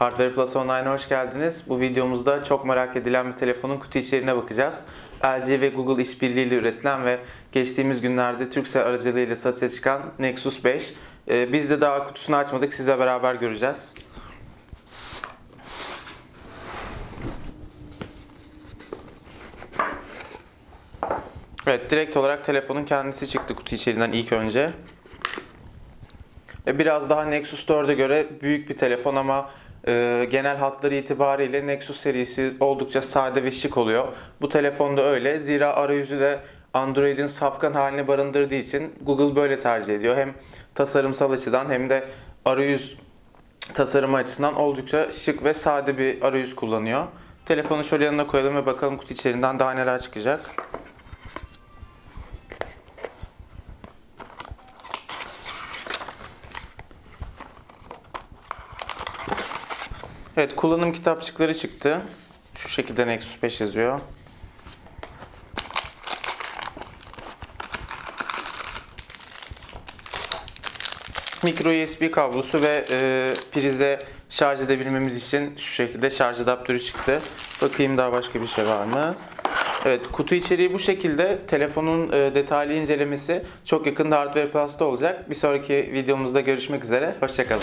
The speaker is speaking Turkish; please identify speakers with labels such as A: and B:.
A: Hardware Plus Online'a hoş geldiniz. Bu videomuzda çok merak edilen bir telefonun kutu içeriğine bakacağız. LG ve Google işbirliğiyle üretilen ve geçtiğimiz günlerde Turkcell aracılığıyla satışa çıkan Nexus 5. Ee, biz de daha kutusunu açmadık, sizle beraber göreceğiz. Evet, direkt olarak telefonun kendisi çıktı kutu içerisinden ilk önce. Biraz daha Nexus 4'e göre büyük bir telefon ama e, genel hatları itibariyle Nexus serisi oldukça sade ve şık oluyor. Bu telefonda öyle. Zira arayüzü de Android'in safkan halini barındırdığı için Google böyle tercih ediyor. Hem tasarımsal açıdan hem de arayüz tasarımı açısından oldukça şık ve sade bir arayüz kullanıyor. Telefonu şöyle yanına koyalım ve bakalım kutu içerisinden daha neler çıkacak. Evet kullanım kitapçıkları çıktı. Şu şekilde Nexus 5 yazıyor. Micro USB kablosu ve e, prize şarj edebilmemiz için şu şekilde şarj adaptörü çıktı. Bakayım daha başka bir şey var mı? Evet kutu içeriği bu şekilde. Telefonun e, detaylı incelemesi çok yakında Hardware Plus'ta olacak. Bir sonraki videomuzda görüşmek üzere. Hoşçakalın.